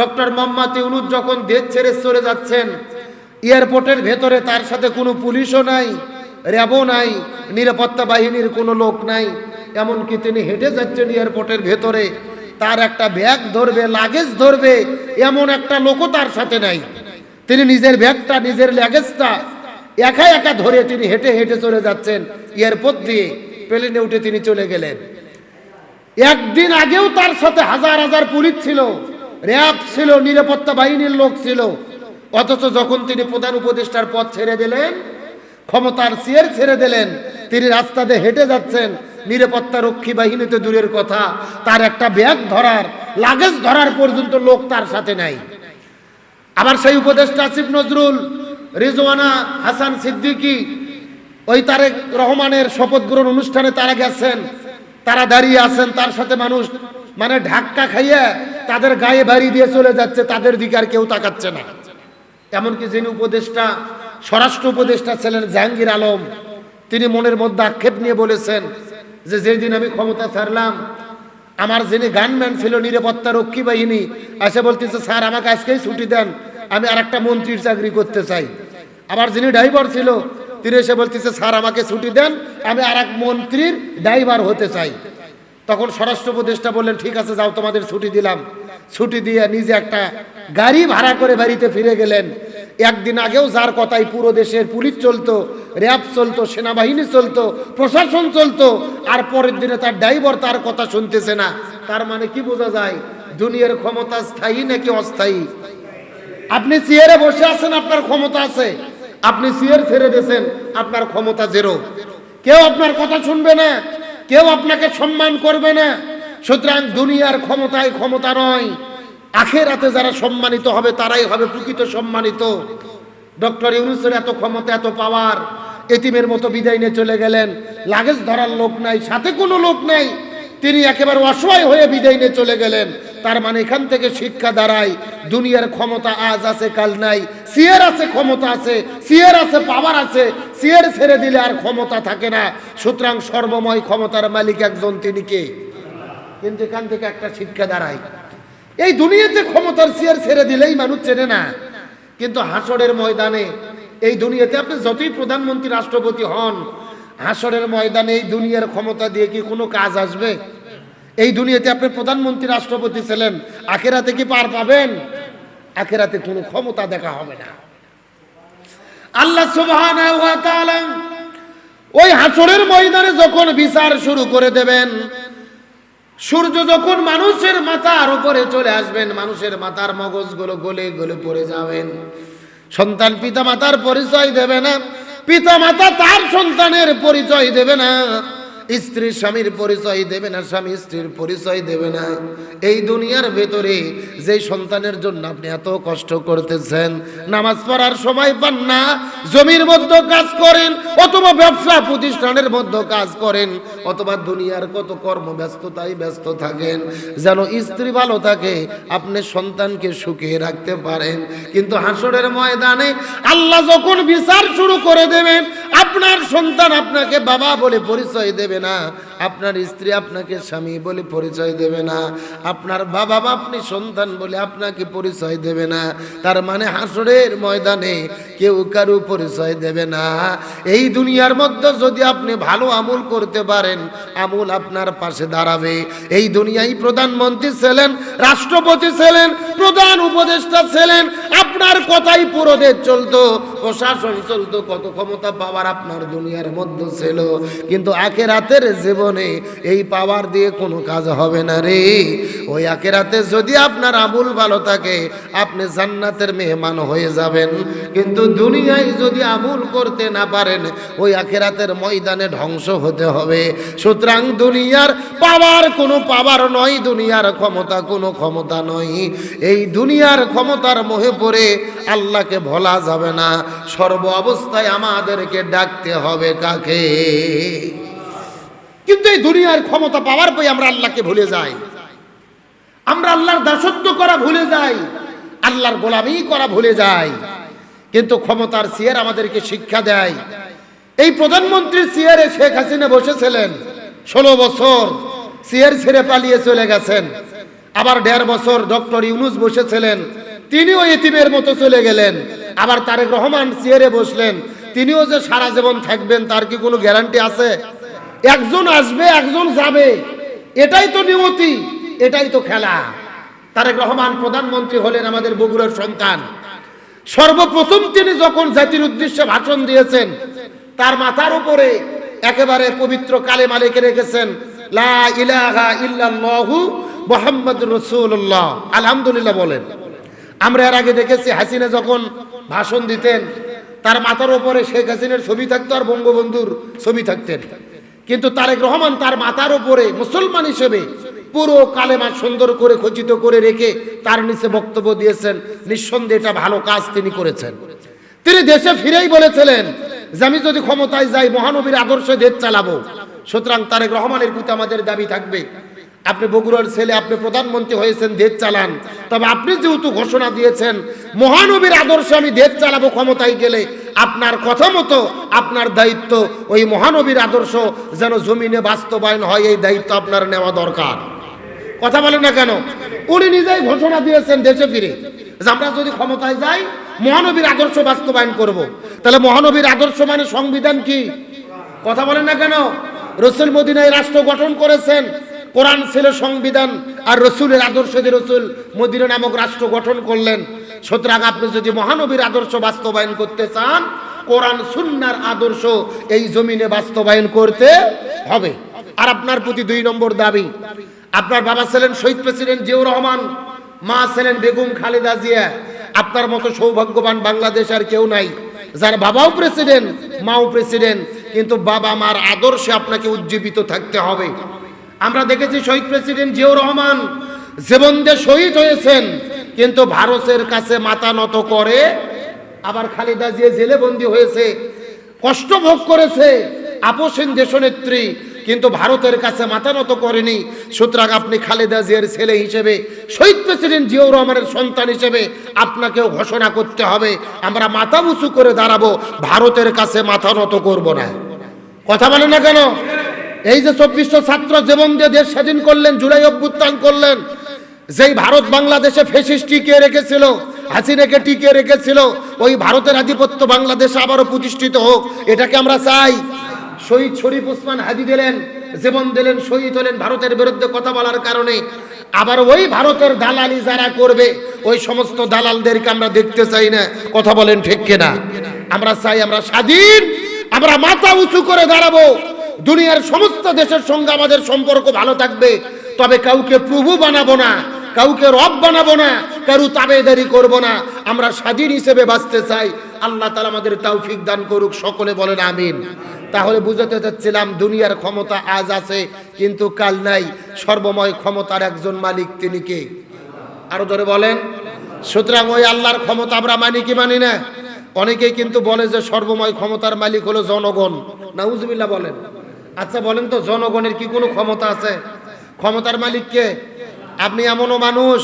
Doctor Mohammad Yunus যখন দেশ ছেড়ে চলে যাচ্ছেন, এয়ারপোর্টের ভেতরে তার সাথে কোনো পুলিশও নাই, র্যাবও নাই, নিরাপত্তা বাহিনীর কোনো লোক নাই। এমনকি তিনি হেঁটে যাচ্ছেন এয়ারপোর্টের ভেতরে, তার একটা ব্যাগ ধরবে, লাগেজ ধরবে, এমন একটা লোকও তার সাথে নাই। তিনি নিজের ব্যাগটা, নিজের লাগেজটা একা একা ধরে তিনি হেঁটে হেঁটে চলে যাচ্ছেন, এয়ারপোর্ট দিয়ে প্লেনে উঠে তিনি চলে গেলেন। একদিন আগেও তার সাথে হাজার হাজার পুলিশ ছিল। র্যাব ছিল, নিরাপত্তা বাহিনীর লোক ছিল। অথচ যখন তিনি প্রধান উপদেষ্টার পথ ছেড়ে দিলেন, ক্ষমতার চেয়ার ছেড়ে দিলেন, তিনি রাস্তাতে হেঁটে যাচ্ছেন। নিরাপত্তা রক্ষী বাহিনীতে দূরের কথা, তার একটা ব্যাগ ধরার, লাগেজ ধরার পর্যন্ত লোক তার সাথে নাই। আবার সেই উপদেষ্টা আসিফ নজরুল, রিজওয়ানা হাসান সিদ্দিকী, ওই তারেক রহমানের শপথ গ্রহণ অনুষ্ঠানে তারা গেছেন তারা দাঁড়িয়ে আছেন, তার সাথে মানুষ মানে ধাক্কা খাইয়ে তাদের গায়ে বাড়ি দিয়ে চলে যাচ্ছে, তাদের দিকে আর কেউ তাকাচ্ছে না। এমনকি যিনি উপদেষ্টা, স্বরাষ্ট্র উপদেষ্টা ছিলেন জাহাঙ্গীর আলম, তিনি মনের মধ্যে আক্ষেপ নিয়ে বলেছেন যে যেদিন আমি ক্ষমতা ছাড়লাম, আমার যিনি গানম্যান ছিল, নিরাপত্তা রক্ষী বাহিনী, এসে বলতেছে, স্যার, আমাকে আজকেই ছুটি দেন, আমি আর একটা মন্ত্রীর চাকরি করতে চাই। আবার যিনি ড্রাইভার ছিল, তিনি এসে বলতেছে, স্যার, আমাকে ছুটি দেন, আমি আর এক মন্ত্রীর ড্রাইভার হতে চাই। তখন স্বরাষ্ট্র উপদেষ্টা বললেন, ঠিক আছে, যাও, তোমাদের ছুটি দিলাম। ছুটি দিয়ে নিজে একটা গাড়ি ভাড়া করে বাড়িতে ফিরে গেলেন। একদিন আগেও যার কথাই পুরো দেশের পুলিশ চলতো, র্যাব চলতো, সেনাবাহিনী চলতো, প্রশাসন চলতো, আর পরের দিনে তার ড্রাইভার তার কথা শুনতেছে না। তার মানে কি বোঝা যায়, দুনিয়ার ক্ষমতা স্থায়ী নাকি অস্থায়ী? আপনি চেয়ারে বসে আছেন, আপনার ক্ষমতা আছে। আপনি চেয়ার ছেড়ে দিয়েছেন, আপনার ক্ষমতা জেরো কেউ আপনার কথা শুনবে না। কেউ আপনাকে সম্মান করবে না। সুতরাং দুনিয়ার ক্ষমতায় ক্ষমতা নয়। আখেরাতে যারা সম্মানিত হবে, তারাই হবে প্রকৃত সম্মানিত। ডক্টর ইউনুসের এত ক্ষমতা, এত পাওয়ার, এতিমের মতো বিদায় নিয়ে চলে গেলেন। লাগেজ ধরার লোক নাই, সাথে কোনো লোক নাই। তিনি একেবারে অসহায় হয়ে বিদায় নিয়ে চলে গেলেন। তার মানে এখান থেকে শিক্ষা দাঁড়ায়। দুনিয়ার ক্ষমতা আজ আছে, কাল নাই। সিয়ার আছে, ক্ষমতা আছে, সিয়ার আছে, পাওয়ার আছে, সিয়ার ছেড়ে দিলে আর ক্ষমতা থাকে না। সুতরাং সর্বময় ক্ষমতার মালিক একজন তিনি কে? কিন্তু এখান থেকে একটা শিক্ষা দাঁড়ায়। এই দুনিয়াতে ক্ষমতার সিয়ার ছেড়ে দিলেই মানুষ চেনে না। কিন্তু হাসরের ময়দানে এই দুনিয়াতে আপনি যতই প্রধানমন্ত্রী, রাষ্ট্রপতি হন, হাসরের ময়দানে এই দুনিয়ার ক্ষমতা দিয়ে কি কোনো কাজ আসবে? এই দুনিয়াতে আপনি প্রধানমন্ত্রী, রাষ্ট্রপতি ছিলেন, আখেরাতে কি পার পাবেন? আখেরাতে কোনো ক্ষমতা দেখা হবে না। আল্লাহ তাআলা ওই হাসরের ময়দানে যখন বিচার শুরু করে দেবেন, সূর্য যখন মানুষের মাথার উপরে চলে আসবেন, মানুষের মাথার মগজগুলো গলে গলে পড়ে যাবেন। সন্তান পিতা মাতার পরিচয় দেবে না পিতা মাতা তার সন্তানের পরিচয় দেবে না। স্ত্রী স্বামীর পরিচয় দেবে না, স্বামী স্ত্রীর পরিচয় দেবে না। এই দুনিয়ার ভেতরে যে সন্তানের জন্য আপনি এত কষ্ট করতেছেন, নামাজ পড়ার সময় পান না, জমির মধ্যে কাজ করেন, অথবা ব্যবসা প্রতিষ্ঠানের মধ্যে কাজ করেন, অথবা দুনিয়ার কত কর্মব্যস্ততায় ব্যস্ত থাকেন, যেন স্ত্রী ভালো থাকে, আপনি সন্তানকে সুখে রাখতে পারেন। কিন্তু হাসরের ময়দানে আল্লাহ যখন বিচার শুরু করে দেবেন, আপনার সন্তান আপনাকে বাবা বলে পরিচয় দেবে না। আপনার স্ত্রী আপনাকে স্বামী বলে পরিচয় দেবে না। আপনার বাবা বা আপনি সন্তান বলে আপনাকে পরিচয় দেবে না। তার মানে হাসরের ময়দানে কেউ কারু পরিচয় দেবে না। এই দুনিয়ার মধ্যে যদি আপনি ভালো আমল করতে পারেন, আমল আপনার পাশে দাঁড়াবে। এই দুনিয়ায় প্রধানমন্ত্রী ছিলেন, রাষ্ট্রপতি ছিলেন, প্রধান উপদেষ্টা ছিলেন। আপনার কথাই পুরো দেশ চলতো, প্রশাসন চলতো, কত ক্ষমতা পাওয়ার আপনার দুনিয়ার মধ্যে ছিল। কিন্তু আখেরাতের জীবনে এই পাওয়ার দিয়ে কোনো কাজ হবে না রে। ওই আখেরাতে যদি আপনার আমুল ভালো থাকে, আপনি জান্নাতের মেহমান হয়ে যাবেন। কিন্তু দুনিয়ায় যদি আমুল করতে না পারেন, ওই আখেরাতের ময়দানে ধ্বংস হতে হবে। সুতরাং দুনিয়ার পাওয়ার কোনো পাওয়ার নয়, দুনিয়ার ক্ষমতা কোনো ক্ষমতা নয়। এই দুনিয়ার ক্ষমতার মোহে পড়ে আল্লাহকে ভোলা যাবে না। সর্ব অবস্থায় আমাদেরকে ডাকতে হবে কাকে? কিন্তু এই দুনিয়ার ক্ষমতা পাওয়ার পরে আমরা আল্লাহকে ভুলে যাই। আমরা আল্লাহর দাসত্ব করা ভুলে যাই, আল্লাহর গোলামি করা ভুলে যাই। কিন্তু ক্ষমতার চেয়ার আমাদেরকে শিক্ষা দেয়। এই প্রধানমন্ত্রীর চেয়ারে শেখ হাসিনা বসেছিলেন, ষোলো বছর চেয়ার ছেড়ে পালিয়ে চলে গেছেন। আবার দেড় বছর ডক্টর ইউনুস বসেছিলেন, তিনিও এতিমের মতো চলে গেলেন। আবার তারেক রহমান চেয়ারে বসলেন, তিনিও যে সারা জীবন থাকবেন, তার কি কোনো গ্যারান্টি আছে? একজন আসবে, একজন যাবে। এটাই তো নিয়তি, এটাই তো খেলা। তারেক রহমান প্রধানমন্ত্রী হলেন আমাদের বগুড়ার সন্তান। সর্বপ্রথম তিনি যখন জাতির উদ্দেশ্যে ভাষণ দিয়েছেন, তার মাথার উপরে একেবারে পবিত্র কালে মালিকে রেখেছেন, লা ইলাহা ইল্লাল্লাহু মুহাম্মাদুর রাসূলুল্লাহ। আলহামদুলিল্লাহ বলেন। আমরা এর আগে দেখেছি হাসিনা যখন ভাষণ দিতেন, তার মাথার উপরে শেখ হাসিনার ছবি থাকতো আর বঙ্গবন্ধুর ছবি থাকতেন। কিন্তু তারেক রহমান তার মাথার উপরে মুসলমান হিসেবে পুরো কালেমা সুন্দর করে, খচিত করে রেখে তার নিচে বক্তব্য দিয়েছেন। নিঃসন্দেহে এটা ভালো কাজ তিনি করেছেন। তিনি দেশে ফিরেই বলেছিলেন যে, আমি যদি ক্ষমতায় যাই, মহানবীর আদর্শে দেশ চালাবো। সুতরাং তারেক রহমানের প্রতি আমাদের দাবি থাকবে। আপনি বগুড়ার ছেলে, আপনি প্রধানমন্ত্রী হয়েছেন, দেশ চালান। তবে আপনি যেহেতু ঘোষণা দিয়েছেন, মহানবীর আদর্শে আমি দেশ চালাবো ক্ষমতায় গেলে আপনার কথা মতো, আপনার দায়িত্ব, ওই মহানবীর আদর্শ যেন জমিনে বাস্তবায়ন হয়, এই দায়িত্ব আপনার নেওয়া দরকার। কথা বলেন না কেন? উনি নিজেই ঘোষণা দিয়েছেন দেশে ফিরে, যে আমরা যদি ক্ষমতায় যাই, মহানবীর আদর্শ বাস্তবায়ন করব। তাহলে মহানবীর আদর্শ মানে সংবিধান কি? কথা বলেন না কেন? রসুল মদিনায় রাষ্ট্র গঠন করেছেন, কোরআন ছিল সংবিধান, আর রসুলের আদর্শ দিয়ে রসুল মদিনা নামক রাষ্ট্র গঠন করলেন। সুতরাং আপনি যদি মহানবীর আদর্শ বাস্তবায়ন করতে চান, কোরআন, সুন্নার আদর্শ এই জমিনে বাস্তবায়ন করতে হবে। আর আপনার প্রতি দুই নম্বর দাবি, আপনার বাবা ছিলেন শহীদ প্রেসিডেন্ট জিয়াউর রহমান, মা ছিলেন বেগম খালেদা জিয়া। আপনার মতো সৌভাগ্যবান বাংলাদেশ আর কেউ নাই। যার বাবাও প্রেসিডেন্ট, মাও প্রেসিডেন্ট, কিন্তু বাবা মার আদর্শে আপনাকে উজ্জীবিত থাকতে হবে। আমরা দেখেছি শহীদ প্রেসিডেন্ট জিয়াউর রহমান জীবন দিয়ে শহীদ হয়েছেন কিন্তু ভারতের কাছে মাথা নত করে, আবার খালেদা জিয়া জেলে বন্দী হয়েছে, কষ্ট ভোগ করেছে আপোষেন দেশনেত্রী, কিন্তু ভারতের কাছে মাথা নত করেনি। সুতরাং আপনি খালেদা জিয়ার ছেলে হিসেবে, শহীদ প্রেসিডেন্ট জিয়াউর রহমানের সন্তান হিসেবে আপনাকেও ঘোষণা করতে হবে। আমরা মাথা উঁচু করে দাঁড়াবো, ভারতের কাছে মাথা নত করব না। কথা বলেন না কেন? এই যে চব্বিশশো ছাত্র জীবন দিয়ে দেশ স্বাধীন করলেন, জুলাই অভ্যুত্থান করলেন যেই ভারত বাংলাদেশে ফেসিস টিকিয়ে রেখেছিল, হাসিনাকে টিকিয়ে রেখেছিল, ওই ভারতের আধিপত্য বাংলাদেশে আবারও প্রতিষ্ঠিত হোক, এটাকে আমরা চাই। শহীদ শরীফ ওসমান হাজি দিলেন, জীবন দিলেন, শহীদ হলেন ভারতের বিরুদ্ধে কথা বলার কারণে। আবার ওই ভারতের দালালি যারা করবে, ওই সমস্ত দালালদেরকে আমরা দেখতে চাই না। কথা বলেন ঠিক কিনা? আমরা চাই আমরা স্বাধীন, আমরা মাথা উঁচু করে দাঁড়াবো। দুনিয়ার সমস্ত দেশের সঙ্গে আমাদের সম্পর্ক ভালো থাকবে, তবে কাউকে প্রভু বানাবো না। কাউকে রব বানাবো না, কারু তাবেদারি করব না। আমরা স্বাধীন হিসেবে বাঁচতে চাই। আল্লাহ তালা আমাদের তৌফিক দান করুক, সকলে বলেন আমিন। তাহলে বুঝাতে চাচ্ছিলাম দুনিয়ার ক্ষমতা আজ আছে, কিন্তু কাল নাই। সর্বময় ক্ষমতার একজন মালিক তিনি কে? আরও ধরে বলেন। সুতরাং ওই আল্লাহর ক্ষমতা আমরা মানি কি মানি না? অনেকেই কিন্তু বলে যে সর্বময় ক্ষমতার মালিক হলো জনগণ। নাউজুবিল্লাহ বলেন। আচ্ছা বলেন তো, জনগণের কি কোনো ক্ষমতা আছে? ক্ষমতার মালিক কে? আপনি এমনও মানুষ,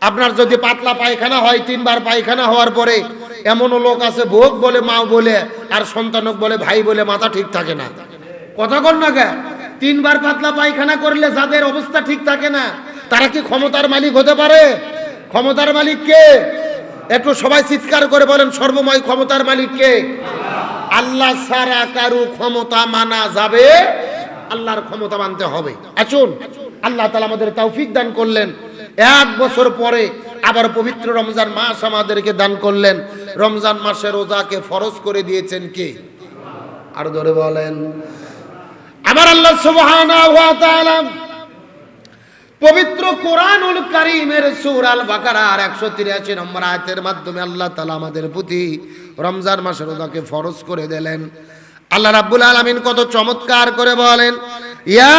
আপনার যদি পাতলা পায়খানা হয়, তিনবার পায়খানা হওয়ার পরে এমনও লোক আছে, ভোগ বলে মা বলে, আর সন্তানক বলে, ভাই বলে, মাথা ঠিক থাকে না। কথা কর না কে? তিনবার পাতলা পায়খানা করলে যাদের অবস্থা ঠিক থাকে না, তারা কি ক্ষমতার মালিক হতে পারে? ক্ষমতার মালিক কে? একটু সবাই চিৎকার করে বলেন, সর্বময় ক্ষমতার মালিক কে? আল্লাহ সারা কারু ক্ষমতা মানা যাবে, আল্লাহর ক্ষমতা মানতে হবে। আসুন আল্লাহ তালা আমাদের তৌফিক দান করলেন। এক বছর পরে আবার পবিত্র রমজান মাস আমাদেরকে দান করলেন। রমজান মাসে রোজাকে ফরজ করে দিয়েছেন কে? আর ধরে বলেন। আমার আল্লাহ সুবহানাহু পবিত্র কোরআনুল কারীমের সূরা আল বাকারার 183 নম্বর আয়াতের মাধ্যমে আল্লাহ তাআলা আমাদের প্রতি রমজান মাসের রোজাকে ফরজ করে দিলেন। আল্লাহ রাব্বুল আলামিন কত চমৎকার করে বলেন, ইয়া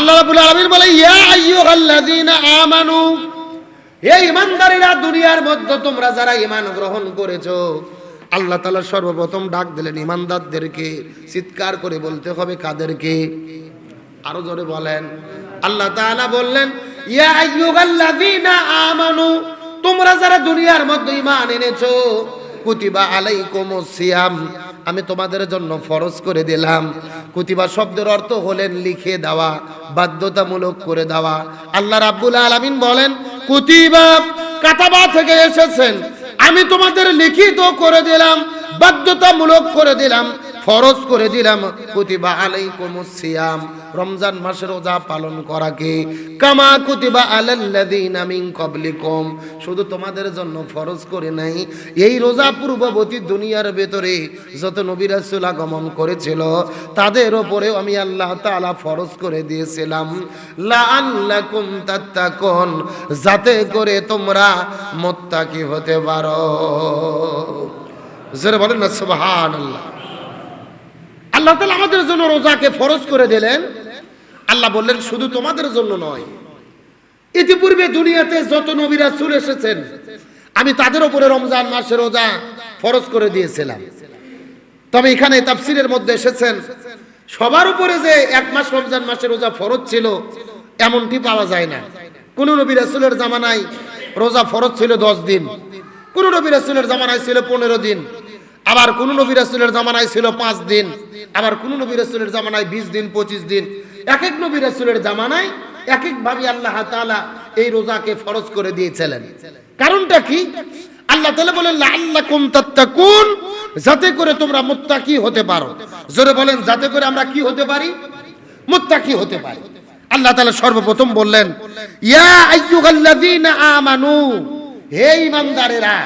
আল্লাহ রাব্বুল আলামিন বলে আমানু এই ইমানদারেরা দুনিয়ার মধ্যে তোমরা যারা ঈমান গ্রহণ করেছ, আল্লাহ তাআলা সর্বপ্রথম ডাক দিলেন ইমানদারদেরকে চিৎকার করে বলতে হবে কাদেরকে? আরও জোরে বলেন। আল্লাহ তাআলা বললেন, ইয়া আইয়ুহাল্লাযীনা আমানু, তোমরা যারা দুনিয়ার মধ্যে ঈমান এনেছো, কুতিবা আলাইকুমুস সিয়াম আমি তোমাদের জন্য ফরজ করে দিলাম। কুতিবা শব্দের অর্থ হলেন লিখে দেওয়া, বাধ্যতামূলক করে দেওয়া। আল্লাহ রাব্বুল আলমিন বলেন, কুতিবা কাতাবা থেকে এসেছেন। আমি তোমাদের লিখিত করে দিলাম, বাধ্যতামূলক করে দিলাম। ফরজ করে দিলাম, কুতিবা আলাইকুমুস সিয়াম। রমজান মাসের রোজা পালন করাকে কামা কুতিবা আলাল্লাযীনা মিন ক্বাবলিকুম। শুধু তোমাদের জন্য ফরজ করে নাই, এই রোজা পূর্ববর্তী দুনিয়ার ভেতরে যত নবী রাসূল আগমন করেছিল, তাদের উপরেও আমি আল্লাহ তাআলা ফরজ করে দিয়েছিলাম। লা লাআল্লাকুম তাত্তাকুন, যাতে করে তোমরা মুত্তাকি হতে পারো। জোরে বলেন না, সুবহানাল্লাহ। আল্লাহ তালা আমাদের জন্য রোজাকে ফরজ করে দিলেন। আল্লাহ বললেন, শুধু তোমাদের জন্য নয়, ইতিপূর্বে দুনিয়াতে যত নবীরা চলে এসেছেন, আমি তাদের উপরে রমজান মাসে রোজা ফরজ করে দিয়েছিলাম। তবে এখানে তাফসিরের মধ্যে এসেছেন, সবার উপরে যে এক মাস রমজান মাসে রোজা ফরজ ছিল, এমনটি পাওয়া যায় না। কোন নবী রাসূলের জামানায় রোজা ফরজ ছিল দশ দিন, কোন নবী রাসূলের জামানায় ছিল পনেরো দিন আবার কোন নবী রাসূলের জামানায় ছিল পাঁচ দিন, আবার কোন নবী রাসূলের জামানায় বিশ দিন, পঁচিশ দিন। এক এক নবী রাসূলের জামানায় এক এক ভাবে আল্লাহ তাআলা এই রোজাকে ফরজ করে দিয়েছিলেন। কারণটা কি? আল্লাহ তাআলা বলেন, লাআল্লাকুম তাত্তাকুন যাতে করে তোমরা মুত্তাকি হতে পারো। জোরে বলেন, যাতে করে আমরা কি হতে পারি? মুত্তাকি হতে পারি। আল্লাহ তালা সর্বপ্রথম বললেন, ইয়া আইয়ুহাল্লাযীনা আমানু হে ঈমানদারেরা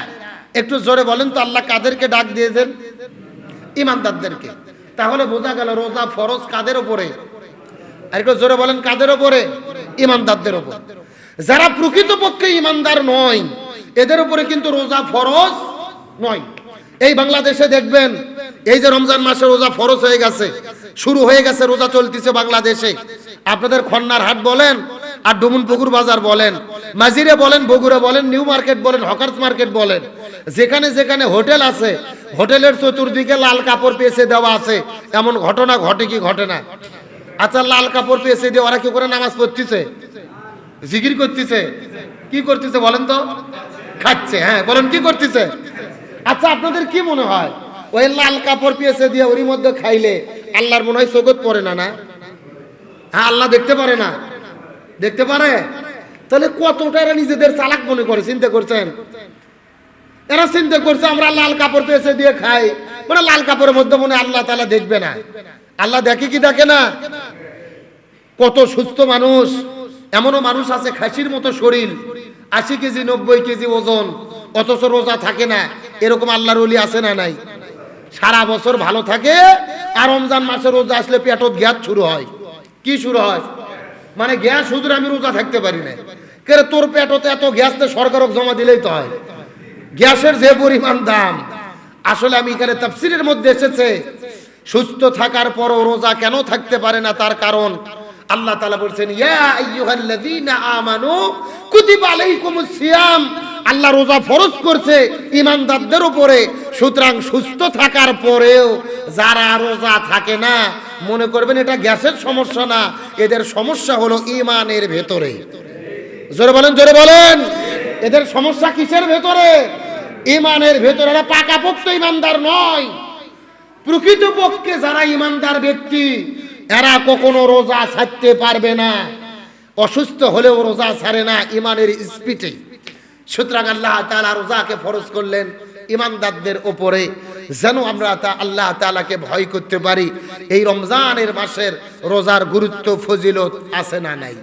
একটু জোরে বলেন তো, আল্লাহ কাদেরকে ডাক দিয়েছেন? ইমানদারদেরকে। তাহলে বোঝা গেল রোজা ফরজ কাদের ওপরে? আর একটু জোরে বলেন, কাদের ওপরে? ইমানদারদের উপর যারা প্রকৃতপক্ষে ইমানদার নয়, এদের উপরে কিন্তু রোজা ফরজ নয়। এই বাংলাদেশে দেখবেন, এই যে রমজান মাসে রোজা ফরজ হয়ে গেছে, শুরু হয়ে গেছে, রোজা চলতেছে বাংলাদেশে। আপনাদের খন্নার হাট বলেন, আর ডুমুন পুকুর বাজার বলেন, মাজিরে বলেন, বগুড়া বলেন, নিউ মার্কেট বলেন, হকার্স মার্কেট বলেন যেখানে যেখানে হোটেল আছে, হোটেলের চতুর্দিকে লাল কাপড় পেঁচে দেওয়া আছে। এমন ঘটনা ঘটে কি ঘটে না? আচ্ছা লাল কাপড় পেঁচে দিয়ে ওরা কি করে নামাজ পড়তেছে? জিকির করতেছে? কি করতেছে বলেন তো? খাচ্ছে হ্যাঁ বলেন কি করতেছে? আচ্ছা আপনাদের কি মনে হয়? ওই লাল কাপড় পেঁচে দিয়ে ওরই মধ্যে খাইলে আল্লাহর মনে হয় চোখত পড়ে না না? হ্যাঁ আল্লাহ দেখতে পারে না। দেখতে পারে? তাহলে কতটা এরা নিজেদের চালাক মনে করে, চিন্তা করছেন? এরা চিন্তা করছে, আমরা লাল কাপড় পেয়েছে দিয়ে খাই। মানে লাল কাপড়ের মধ্যে মনে আল্লাহ তালা দেখবে না। আল্লাহ দেখে কি দেখে না? কত সুস্থ মানুষ, এমনও মানুষ আছে খাসির মতো শরীর, আশি কেজি, নব্বই কেজি ওজন, অথচ রোজা থাকে না। এরকম আল্লাহর অলি আছে না নাই? সারা বছর ভালো থাকে, আর রমজান মাসে রোজা আসলে পেটত গ্যাস শুরু হয়। কি শুরু হয়? মানে গ্যাস শুধু আমি রোজা থাকতে পারি না তোর পেটতে এত গ্যাস তো সরকারক জমা দিলেই তো হয়। গ্যাসের যে পরিমাণ দাম, আসলে আমি এখানে তাফসিরের মধ্যে এসেছে, সুস্থ থাকার পরও রোজা কেন থাকতে পারে না তার কারণ? আল্লাহ তাআলা বলছেন আল্লাহ রোজা ফরজ করছে ইমানদারদের উপরে, সুতরাং সুস্থ থাকার পরেও যারা রোজা থাকে না, মনে করবেন এটা গ্যাসের সমস্যা না, এদের সমস্যা হলো ইমানের ভেতরে। জোরে বলেন জোরে বলেন। এদের সমস্যা কিসের ভেতরে? ইমানের ভেতরে এরা পাকাপোক্ত ইমানদার নয়। প্রকৃতপক্ষে যারা ইমানদার ব্যক্তি, এরা কখনো রোজা ছাড়তে পারবে না। অসুস্থ হলেও রোজা ছাড়ে না ইমানের স্পিডে। সুতরাং আল্লাহ তালা রোজাকে ফরজ করলেন ইমানদারদের ওপরে যেন আমরা তা আল্লাহ তালাকে ভয় করতে পারি। এই রমজানের মাসের রোজার গুরুত্ব, ফজিলত আছে না নাই?